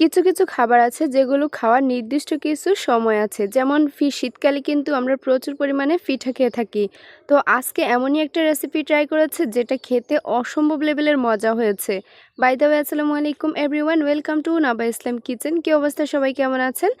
কিছু কিছু খাবার আছে যেগুলো খাওয়ার নির্দিষ্ট কিছু সময় আছে। যেমন ফি শীতকালে কিন্তু আমরা প্রচুর পরিমাণে পিঠা খেয়ে থাকি। তো আজকে এমনই একটা রেসিপি ট্রাই করেছে যেটা খেতে অসম্ভব লেভেলের মজা হয়েছে। বাই দ্য ওয়ে আসসালামু আলাইকুম everyone welcome to Naba Islam kitchen কী অবস্থা? সবাই কেমন আছেন?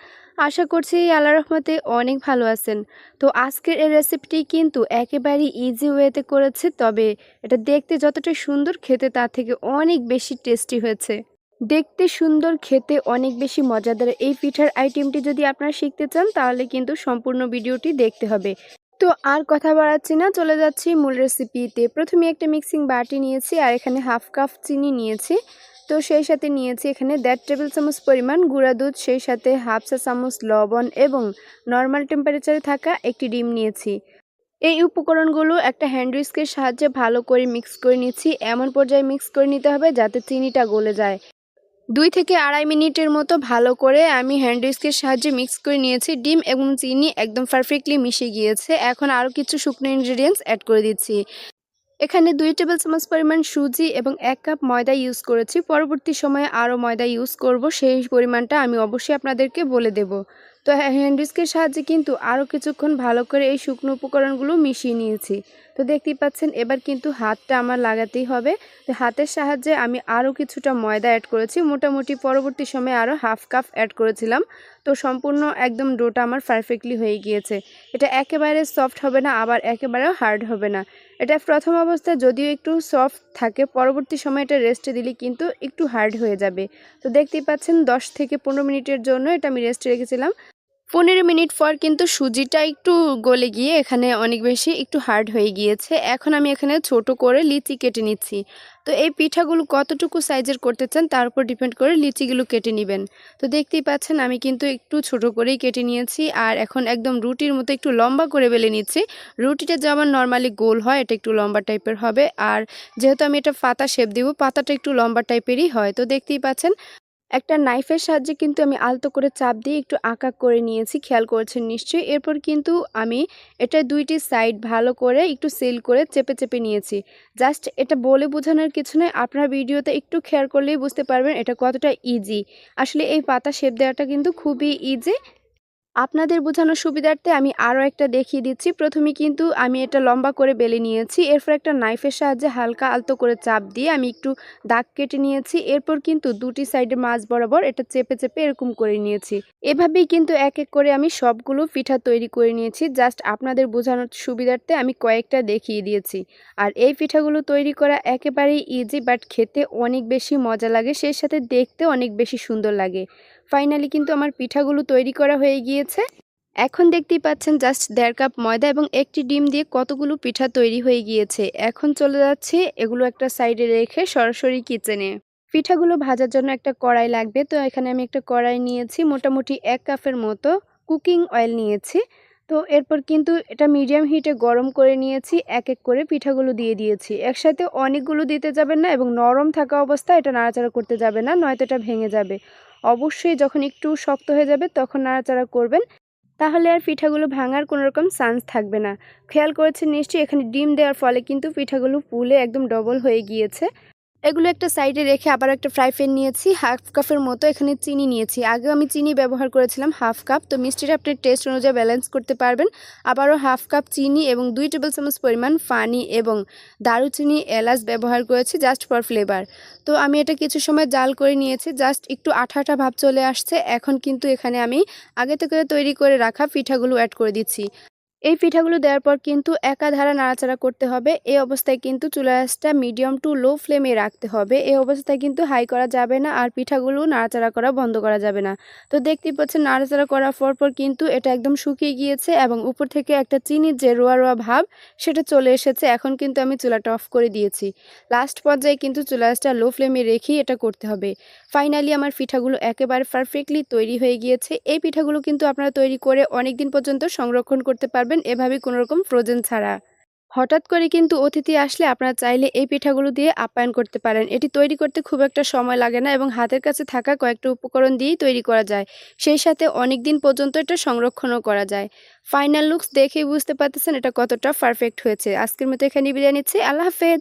আশা করছি আল্লাহ রহমতে অনেক ভালো আছেন। তো আজকের এই রেসিপিটি কিন্তু একেবারে ইজি ওয়েতে করেছে, তবে এটা দেখতে যতটা সুন্দর, খেতে তার থেকে অনেক বেশি টেস্টি হয়েছে। দেখতে সুন্দর, খেতে অনেক বেশি মজাদার। এই পিঠার আইটেমটি যদি আপনারা শিখতে চান, তাহলে কিন্তু সম্পূর্ণ ভিডিওটি দেখতে হবে। তো আর কথা বাড়াচ্ছি না, চলে যাচ্ছি মূল রেসিপিতে প্রথমে একটা মিক্সিং বাটি নিয়েছি, আর এখানে হাফ কাপ চিনি নিয়েছি। তো সেই সাথে নিয়েছি এখানে দেড় টেবিল চামচ পরিমাণ গুঁড়া দুধ, সেই সাথে হাফ চা চামচ লবণ এবং নর্মাল টেম্পারেচারে থাকা একটি ডিম নিয়েছি। এই উপকরণগুলো একটা হ্যান্ড উইস্কের সাহায্যে ভালো করে মিক্স করে নিচ্ছি। এমন পর্যায়ে মিক্স করে নিতে হবে যাতে চিনিটা গলে যায়। দুই থেকে আড়াই মিনিটের মতো ভালো করে আমি হ্যান্ড উইস্কের সাহায্যে মিক্স করে নিয়েছি। ডিম এবং চিনি একদম পারফেক্টলি মিশে গিয়েছে। এখন আরও কিছু শুকনো ইনগ্রিডিয়েন্টস অ্যাড করে দিচ্ছি। এখানে দুই টেবিল চামচ পরিমাণ সুজি এবং এক কাপ ময়দা ইউজ করেছি। পরবর্তী সময়ে আরও ময়দা ইউজ করব, সেই পরিমাণটা আমি অবশ্যই আপনাদেরকে বলে দেব। তো হ্যান্ড উইস্কের সাহায্যে কিন্তু আরও কিছুক্ষণ ভালো করে এই শুকনো উপকরণগুলো মিশিয়ে নিয়েছি। তো দেখতেই পাচ্ছেন, এবার কিন্তু হাতটা আমার লাগাতেই হবে। তো হাতের সাহায্যে আমি আরও কিছুটা ময়দা অ্যাড করেছি। মোটামুটি পরবর্তী সময়ে আরও হাফ কাপ অ্যাড করেছিলাম। তো সম্পূর্ণ একদম ডোটা আমার পারফেক্টলি হয়ে গিয়েছে। এটা একেবারে সফট হবে না, আবার একেবারেও হার্ড হবে না। এটা প্রথম অবস্থায় যদিও একটু সফট থাকে, পরবর্তী সময় এটা রেস্টে দিলে কিন্তু একটু হার্ড হয়ে যাবে। তো দেখতেই পাচ্ছেন, দশ থেকে পনেরো মিনিটের জন্য এটা আমি রেস্টে রেখেছিলাম। পনেরো মিনিট পর কিন্তু সুজিটা একটু গলে গিয়ে এখানে অনেক বেশি একটু হার্ড হয়ে গিয়েছে। এখন আমি এখানে ছোট করে লিচি কেটে নিচ্ছি। তো এই পিঠাগুলো কতটুকু সাইজের করতে চান তার উপর ডিপেন্ড করে লিচিগুলো কেটে নেবেন। তো দেখতেই পাচ্ছেন আমি কিন্তু একটু ছোট করেই কেটে নিয়েছি আর এখন একদম রুটির মতো একটু লম্বা করে বেলে নিচ্ছি। রুটিটা যেমন নর্মালি গোল হয় এটা একটু লম্বা টাইপের হবে। আর যেহেতু আমি এটা পাতা শেপ দেবো, পাতাটা একটু লম্বা টাইপেরই হয়। তো দেখতেই পাচ্ছেন একটা নাইফের সাহায্যে কিন্তু আমি আলতো করে চাপ দিয়ে একটু আঁকা করে নিয়েছি, খেয়াল করছেন নিশ্চয়ই। এরপর কিন্তু আমি এটা দুইটি সাইড ভালো করে একটু সেল করে চেপে চেপে নিয়েছি। জাস্ট এটা বলে বোঝানোর কিছু নয় আপনার ভিডিওতে একটু খেয়াল করলেই বুঝতে পারবেন এটা কতটা ইজি আসলে এই পাতা শেপ দেওয়াটা কিন্তু খুবই ইজি আপনাদের বোঝানোর সুবিধার্থে আমি আরও একটা দেখিয়ে দিচ্ছি। প্রথমে কিন্তু আমি এটা লম্বা করে বেলে নিয়েছি। এরপর একটা নাইফের সাহায্যে হালকা আলতো করে চাপ দিয়ে আমি একটু দাগ কেটে নিয়েছি। এরপর কিন্তু দুটি সাইডে মাছ বরাবর এটা চেপে চেপে এরকম করে নিয়েছি। এভাবেই কিন্তু এক এক করে আমি সবগুলো পিঠা তৈরি করে নিয়েছি। জাস্ট আপনাদের বোঝানোর সুবিধার্থে আমি কয়েকটা দেখিয়ে দিয়েছি। আর এই পিঠাগুলো তৈরি করা একেবারেই ইজি বাট খেতে অনেক বেশি মজা লাগে। সেই সাথে দেখতে অনেক বেশি সুন্দর লাগে। ফাইনালি কিন্তু আমার পিঠাগুলো তৈরি করা হয়ে গিয়েছে। এখন দেখতেই পাচ্ছেন জাস্ট দেড় কাপ ময়দা এবং একটি ডিম দিয়ে কতগুলো পিঠা তৈরি হয়ে গিয়েছে। এখন চলে যাচ্ছে এগুলো একটা সাইডে রেখে সরাসরি কিচেনে পিঠাগুলো ভাজার জন্য একটা কড়াই লাগবে। তো এখানে আমি একটা কড়াই নিয়েছি, মোটামুটি এক কাপের মতো কুকিং অয়েল নিয়েছি। তো এরপর কিন্তু এটা মিডিয়াম হিটে গরম করে নিয়েছি, এক এক করে পিঠাগুলো দিয়ে দিয়েছি। একসাথে অনেকগুলো দিতে যাবেন না এবং নরম থাকা অবস্থায় এটা নাড়াচাড়া করতে যাবে না, নয়তো এটা ভেঙে যাবে। অবশ্যই যখন একটু শক্ত হয়ে যাবে তখন নাড়াচাড়া করবেন। তাহলে আর পিঠাগুলো ভাঙার কোনো রকম চান্স থাকবে না। খেয়াল করেছেন নিশ্চয়ই এখানে ডিম দেওয়ার ফলে কিন্তু পিঠাগুলো পুলে একদম ডবল হয়ে গিয়েছে। এগুলো একটা সাইডে রেখে আবার একটা ফ্রাই প্যান নিয়েছি, হাফ কাপের মতো এখানে চিনি নিয়েছি। আগেও আমি চিনি ব্যবহার করেছিলাম, হাফ কাপ। তো মিষ্টিটা আপনি টেস্ট অনুযায়ী ব্যালেন্স করতে পারবেন। আবারও হাফ কাপ চিনি এবং দুই টেবিল চামচ পরিমাণ ফানি এবং দারুচিনি এলাচ ব্যবহার করেছি জাস্ট ফর ফ্লেভার তো আমি এটা কিছু সময় জাল করে নিয়েছি জাস্ট একটু আঠা আঠা ভাব চলে আসছে। এখন কিন্তু এখানে আমি আগে থেকে তৈরি করে রাখা পিঠাগুলো অ্যাড করে দিচ্ছি। এই পিঠাগুলো দেওয়ার পর কিন্তু একাধারা নাড়াচাড়া করতে হবে। এই অবস্থায় কিন্তু চুলা আঁচটা মিডিয়াম টু লো ফ্লেমে রাখতে হবে। এই অবস্থায় কিন্তু হাই করা যাবে না আর পিঠাগুলো নাড়াচাড়া করা বন্ধ করা যাবে না। তো দেখতেই পাচ্ছেন নাড়াচাড়া করার পর পর কিন্তু এটা একদম শুকিয়ে গিয়েছে এবং উপর থেকে একটা চিনির যে রোয়া রোয়া ভাব, সেটা চলে এসেছে। এখন কিন্তু আমি চুলাটা অফ করে দিয়েছি। লাস্ট পর্যায়ে কিন্তু চুলা আঁচটা লো ফ্লেমে রেখেই এটা করতে হবে। ফাইনালি আমার পিঠাগুলো একেবারে পারফেক্টলি তৈরি হয়ে গিয়েছে। এই পিঠাগুলো কিন্তু আপনারা তৈরি করে অনেক দিন পর্যন্ত সংরক্ষণ করতে পারবেন। পারবেন এভাবে কোনো রকম ফ্রোজেন ছাড়া। হঠাৎ করে কিন্তু অতিথি আসলে আপনারা চাইলে এই পিঠাগুলো দিয়ে আপ্যায়ন করতে পারেন। এটি তৈরি করতে খুব একটা সময় লাগে না এবং হাতের কাছে থাকা কয়েকটা উপকরণ দিয়েই তৈরি করা যায়। সেই সাথে অনেক দিন পর্যন্ত এটা সংরক্ষণও করা যায়। ফাইনাল লুকস দেখেই বুঝতে পারতেছেন এটা কতটা পারফেক্ট হয়েছে। আজকের মতো এখানে বিরিয়ানি নিচ্ছি। আল্লাহ হাফেজ!